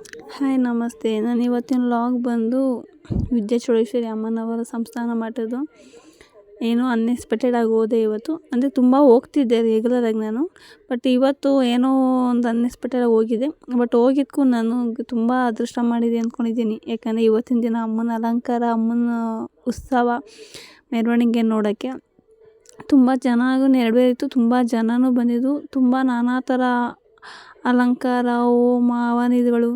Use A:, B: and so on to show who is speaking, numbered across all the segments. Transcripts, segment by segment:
A: Hi, ನಮಸ್ತೆ. ನಾನು ಇವತ್ತಿನ ಲಾಗ್ ಬಂದು ವಿದ್ಯಾಚೋಳೇಶ್ವರಿ ಅಮ್ಮನವರ ಸಂಸ್ಥಾನ ಮಠದ್ದು. ಏನೋ ಅನ್ಎಕ್ಸ್ಪೆಕ್ಟೆಡ್ ಆಗಿ ಹೋದೆ ಇವತ್ತು. ಅಂದರೆ ತುಂಬ ಹೋಗ್ತಿದ್ದೆ ರೆಗ್ಯುಲರಾಗಿ ನಾನು. ಬಟ್ ಇವತ್ತು ಏನೋ ಒಂದು ಅನ್ಎಕ್ಸ್ಪೆಕ್ಟೆಡ್ ಆಗಿ ಹೋಗಿದ್ದೆ ಬಟ್ ಹೋಗಿದ್ದಕ್ಕೂ ನಾನು ತುಂಬ ಅದೃಷ್ಟ ಮಾಡಿದೆ ಅಂದ್ಕೊಂಡಿದ್ದೀನಿ ಯಾಕಂದರೆ ಇವತ್ತಿನ ದಿನ ಅಮ್ಮನ ಅಲಂಕಾರ, ಅಮ್ಮನ ಉತ್ಸವ, ಮೆರವಣಿಗೆ ನೋಡೋಕ್ಕೆ. ತುಂಬ ಚೆನ್ನಾಗೂ ನೆರವೇರಿತ್ತು ತುಂಬ ಜನನೂ ಬಂದಿದ್ದು. ತುಂಬ ನಾನಾ ಥರ ಅಲಂಕಾರ ಹೋಮ ಹವನಿಗಳು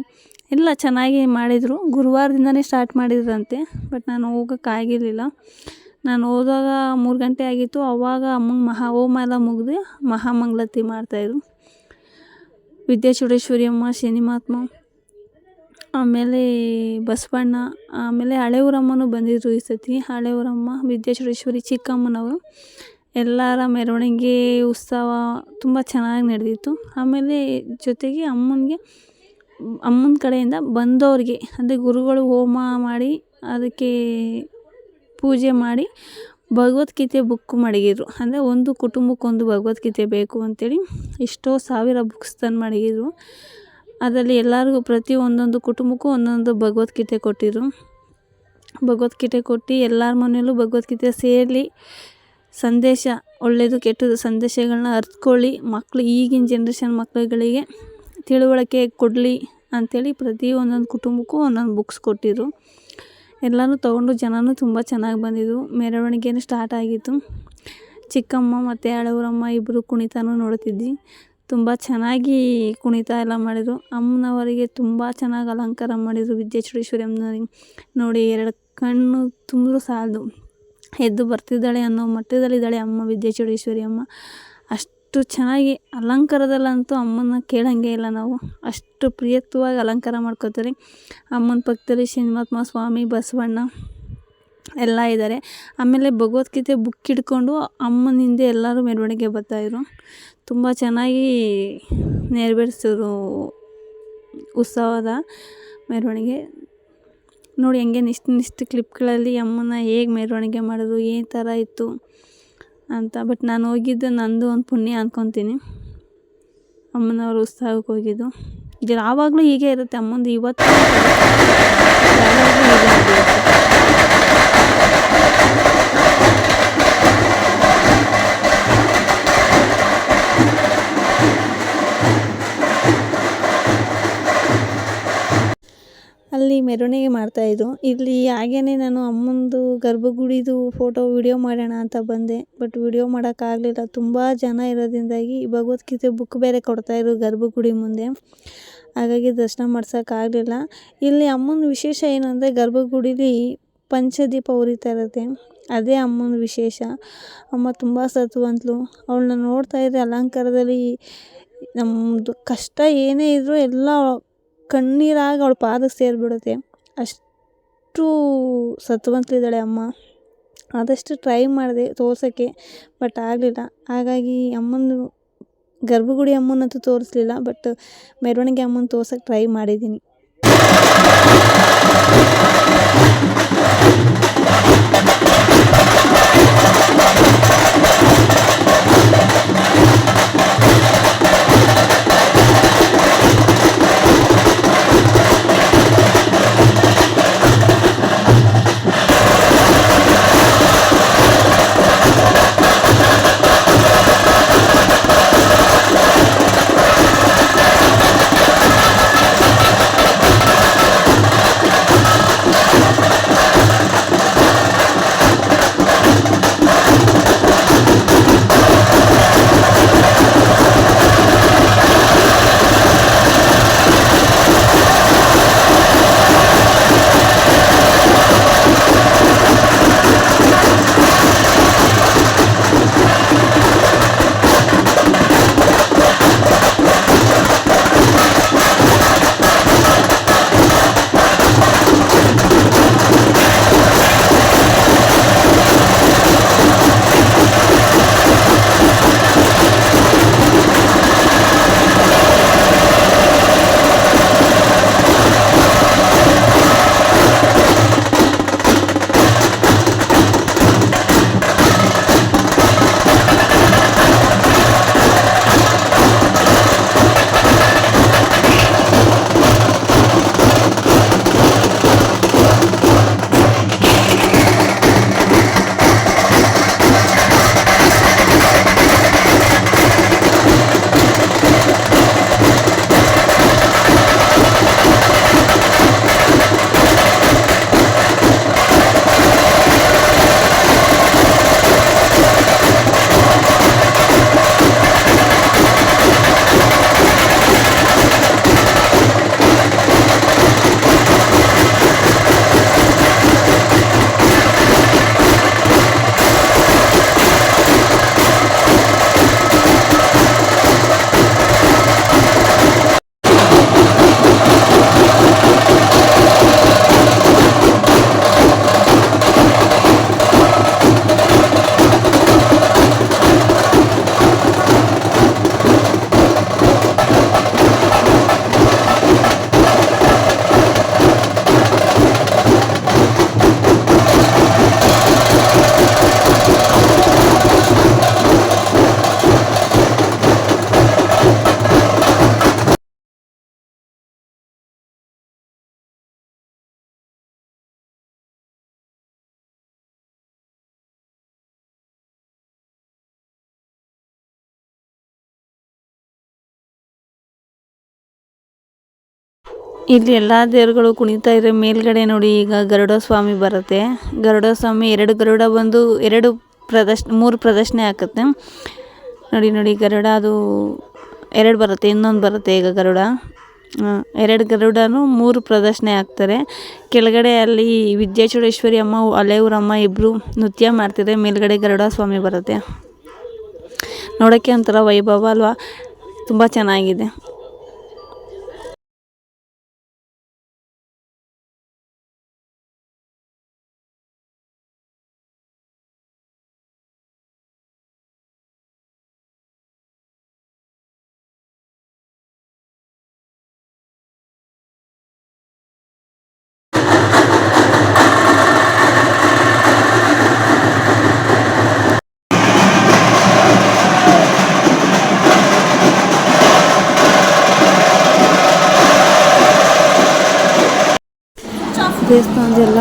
A: ಎಲ್ಲ ಚೆನ್ನಾಗಿ ಮಾಡಿದರು. ಗುರುವಾರದಿಂದನೇ ಸ್ಟಾರ್ಟ್ ಮಾಡಿದ್ರಂತೆ ಬಟ್ ನಾನು ಹೋಗೋಕ್ಕಾಗಿರ್ಲಿಲ್ಲ ನಾನು ಹೋದಾಗ ಮೂರು ಗಂಟೆ ಆಗಿತ್ತು. ಆವಾಗ ಅಮ್ಮಂಗೆ ಮಹಾ ಹೋಮ ಎಲ್ಲ ಮುಗಿದು ಮಹಾಮಂಗಳಾರತಿ ಮಾಡ್ತಾಯಿದ್ರು ವಿದ್ಯಾಚೂಡೇಶ್ವರಿ ಅಮ್ಮ ಶನಿ ಮಹಾತ್ಮ ಆಮೇಲೆ ಬಸವಣ್ಣ, ಆಮೇಲೆ ಹಳೆಯವರಮ್ಮನೂ ಬಂದಿದ್ದರು ಈ ಸತಿ. ಹಳೆಯವರಮ್ಮ ವಿದ್ಯಾಚೂಡೇಶ್ವರಿ ಚಿಕ್ಕಮ್ಮನವರು. ಎಲ್ಲರ ಮೆರವಣಿಗೆ ಉತ್ಸವ ತುಂಬ ಚೆನ್ನಾಗಿ ನಡೆದಿತ್ತು. ಆಮೇಲೆ ಜೊತೆಗೆ ಅಮ್ಮನಿಗೆ, ಅಮ್ಮನ ಕಡೆಯಿಂದ ಬಂದವ್ರಿಗೆ ಅಂದರೆ ಗುರುಗಳು ಹೋಮ ಮಾಡಿ, ಅದಕ್ಕೆ ಪೂಜೆ ಮಾಡಿ ಭಗವದ್ಗೀತೆ ಬುಕ್ ಮಡಗಿದ್ರು ಅಂದರೆ ಒಂದು ಕುಟುಂಬಕ್ಕೊಂದು ಭಗವದ್ಗೀತೆ ಬೇಕು ಅಂಥೇಳಿ ಎಷ್ಟೋ ಸಾವಿರ ಬುಕ್ಸ್ ತಂದು ಮಡಗಿದ್ರು ಅದರಲ್ಲಿ ಎಲ್ಲರಿಗೂ ಪ್ರತಿ ಒಂದೊಂದು ಕುಟುಂಬಕ್ಕೂ ಒಂದೊಂದು ಭಗವದ್ಗೀತೆ ಕೊಟ್ಟಿದ್ರು. ಭಗವದ್ಗೀತೆ ಕೊಟ್ಟು ಎಲ್ಲರ ಮನೆಯಲ್ಲೂ ಭಗವದ್ಗೀತೆ ಸೇರಲಿ ಸಂದೇಶ ಒಳ್ಳೆಯದು ಕೆಟ್ಟದ್ದು ಸಂದೇಶಗಳನ್ನ ಅರಿತ್ಕೊಳ್ಳಿ. ಮಕ್ಕಳು ಈಗಿನ ಜನ್ರೇಷನ್ ಮಕ್ಕಳುಗಳಿಗೆ ತಿಳುವಳಿಕೆ ಕೊಡಲಿ ಅಂಥೇಳಿ ಪ್ರತಿ ಒಂದೊಂದು ಕುಟುಂಬಕ್ಕೂ ಒಂದೊಂದು ಬುಕ್ಸ್ ಕೊಟ್ಟಿದ್ರು. ಎಲ್ಲನೂ ತೊಗೊಂಡು ಜನನೂ ತುಂಬ ಚೆನ್ನಾಗಿ ಬಂದಿದ್ದರು ಮೆರವಣಿಗೆನೂ ಸ್ಟಾರ್ಟ್ ಆಗಿತ್ತು. ಚಿಕ್ಕಮ್ಮ ಮತ್ತು ಅಳವರಮ್ಮ ಇಬ್ಬರು ಕುಣಿತನೂ ನೋಡ್ತಿದ್ವಿ. ತುಂಬ ಚೆನ್ನಾಗಿ ಕುಣಿತ ಎಲ್ಲ ಮಾಡಿದರು. ಅಮ್ಮನವರಿಗೆ ತುಂಬ ಚೆನ್ನಾಗಿ ಅಲಂಕಾರ ಮಾಡಿದರು ವಿದ್ಯಾಚೂಡೇಶ್ವರಿ ಅಮ್ಮನವ್ರಿಗೆ. ನೋಡಿ, ಎರಡು ಕಣ್ಣು ತುಂಬಿದ್ರೂ ಸಾಲದು. ಎದ್ದು ಬರ್ತಿದ್ದಾಳೆ ಅನ್ನೋ ಮಟ್ಟದಲ್ಲಿದ್ದಾಳೆ ಅಮ್ಮ ವಿದ್ಯಾಚೂಡೇಶ್ವರಿ ಅಮ್ಮ. ಅಷ್ಟು ಚೆನ್ನಾಗಿ ಅಲಂಕಾರದಲ್ಲಂತೂ ಅಮ್ಮನ ಕೇಳಂಗೆ ಇಲ್ಲ ನಾವು. ಅಷ್ಟು ಪ್ರಿಯತ್ವವಾಗಿ ಅಲಂಕಾರ ಮಾಡ್ಕೋತಾರೆ. ಅಮ್ಮನ ಪಕ್ಕದಲ್ಲಿ ಶನಿಮಹಾತ್ಮ ಸ್ವಾಮಿ, ಬಸವಣ್ಣ ಎಲ್ಲ ಇದ್ದಾರೆ. ಆಮೇಲೆ ಭಗವದ್ಗೀತೆ ಬುಕ್ ಹಿಡ್ಕೊಂಡು ಅಮ್ಮನ ಹಿಂದೆ ಎಲ್ಲರೂ ಮೆರವಣಿಗೆ ಬರ್ತಾಯಿದ್ರು ತುಂಬ ಚೆನ್ನಾಗಿ ನೆರವೇರಿಸಿದ್ರು ಉತ್ಸವದ ಮೆರವಣಿಗೆ. ನೋಡಿ ಹೆಂಗೆ ಇಷ್ಟು ಇಷ್ಟು ಕ್ಲಿಪ್ಗಳಲ್ಲಿ ಅಮ್ಮನ ಹೇಗೆ ಮೆರವಣಿಗೆ ಮಾಡೋದು ಏನು ಥರ ಇತ್ತು ಅಂತ. ಬಟ್ ನಾನು ಹೋಗಿದ್ದು ನಂದು ಒಂದು ಪುಣ್ಯ ಅಂದ್ಕೊತೀನಿ ಅಮ್ಮನವ್ರ ಉತ್ಸಾಹಕ್ಕೆ ಹೋಗಿದ್ದು. ಇದು ಯಾವಾಗಲೂ ಹೀಗೆ ಇರುತ್ತೆ. ಅಮ್ಮಂದು ಇವತ್ತು ಅಲ್ಲಿ ಮೆರವಣಿಗೆ ಮಾಡ್ತಾಯಿದ್ರು ಇಲ್ಲಿ ಹಾಗೇನೆ ನಾನು ಅಮ್ಮಂದು ಗರ್ಭಗುಡಿದು ಫೋಟೋ ವಿಡಿಯೋ ಮಾಡೋಣ ಅಂತ ಬಂದೆ. ಬಟ್ ವಿಡಿಯೋ ಮಾಡೋಕ್ಕಾಗಲಿಲ್ಲ ತುಂಬ ಜನ ಇರೋದ್ರಿಂದಾಗಿ ಭಗವದ್ಗೀತೆ ಬುಕ್ ಬೇರೆ ಕೊಡ್ತಾಯಿದ್ರು ಗರ್ಭಗುಡಿ ಮುಂದೆ. ಹಾಗಾಗಿ ದರ್ಶನ ಮಾಡ್ಸೋಕ್ಕಾಗಲಿಲ್ಲ ಇಲ್ಲಿ ಅಮ್ಮನ ವಿಶೇಷ ಏನು ಅಂದರೆ ಗರ್ಭಗುಡೀಲಿ ಪಂಚದೀಪ ಉರಿತಾ ಇರುತ್ತೆ. ಅದೇ ಅಮ್ಮನ ವಿಶೇಷ. ಅಮ್ಮ ತುಂಬ ಸತ್ವಂತಲು. ಅವಳನ್ನ ನೋಡ್ತಾ ಇದ್ದರೆ ಅಲಂಕಾರದಲ್ಲಿ ನಮ್ಮದು ಕಷ್ಟ ಏನೇ ಇದ್ದರೂ ಎಲ್ಲ ಕಣ್ಣೀರಾಗಿ ಅವ್ಳ ಪಾದಕ್ಕೆ ಸೇರಿಬಿಡುತ್ತೆ. ಅಷ್ಟು ಸತ್ವಂತಿದ್ದಾಳೆ ಅಮ್ಮ. ಆದಷ್ಟು ಟ್ರೈ ಮಾಡಿದೆ ತೋರ್ಸೋಕ್ಕೆ ಬಟ್ ಆಗಲಿಲ್ಲ. ಹಾಗಾಗಿ ಅಮ್ಮನ ಗರ್ಭಗುಡಿ ಅಮ್ಮನಂತೂ ತೋರಿಸ್ಲಿಲ್ಲ ಬಟ್ ಮೆರವಣಿಗೆ ಅಮ್ಮನ ತೋರ್ಸೋಕ್ಕೆ ಟ್ರೈ ಮಾಡಿದ್ದೀನಿ. ಇಲ್ಲಿ ಎಲ್ಲ ದೇವರುಗಳು ಕುಣಿತಾ ಇರೋ ಮೇಲ್ಗಡೆ ನೋಡಿ ಈಗ ಗರುಡ ಸ್ವಾಮಿ ಬರುತ್ತೆ. ಗರುಡ ಸ್ವಾಮಿ ಎರಡು ಗರುಡ ಬಂದು ಎರಡು ಪ್ರದರ್ಶನ ಮೂರು ಪ್ರದರ್ಶನ ಹಾಕುತ್ತೆ. ನೋಡಿ ನೋಡಿ ಗರುಡ ಅದು ಎರಡು ಬರುತ್ತೆ, ಇನ್ನೊಂದು ಬರುತ್ತೆ ಈಗ ಗರುಡ. ಎರಡು ಗರುಡನು ಮೂರು ಪ್ರದರ್ಶನ ಹಾಕ್ತಾರೆ. ಕೆಳಗಡೆ ಅಲ್ಲಿ ವಿದ್ಯಾಚೂಡೇಶ್ವರಿ ಅಮ್ಮ ಅಲೆಯೂರಮ್ಮ ಇಬ್ಬರು ನೃತ್ಯ ಮಾಡ್ತಿದ್ದಾರೆ ಮೇಲ್ಗಡೆ ಗರುಡ ಸ್ವಾಮಿ ಬರುತ್ತೆ. ನೋಡೋಕ್ಕೆ ಒಂಥರ ವೈಭವ ಅಲ್ವಾ? ತುಂಬ ಚೆನ್ನಾಗಿದೆ. ದೇವಸ್ಥಾನದ ಎಲ್ಲ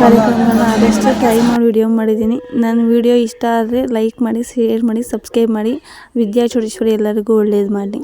A: ಕಾರ್ಯಕ್ರಮಗಳನ್ನ ಆದಷ್ಟು ಟ್ರೈ ಮಾಡಿ ವಿಡಿಯೋ ಮಾಡಿದ್ದೀನಿ. ನನ್ನ ವಿಡಿಯೋ ಇಷ್ಟ ಆದರೆ ಲೈಕ್ ಮಾಡಿ ಶೇರ್ ಮಾಡಿ ಸಬ್ಸ್ಕ್ರೈಬ್ ಮಾಡಿ. ವಿದ್ಯಾ ಚೋಡೇಶ್ವರಿ ಎಲ್ಲರಿಗೂ ಒಳ್ಳೇದು ಮಾಡಿ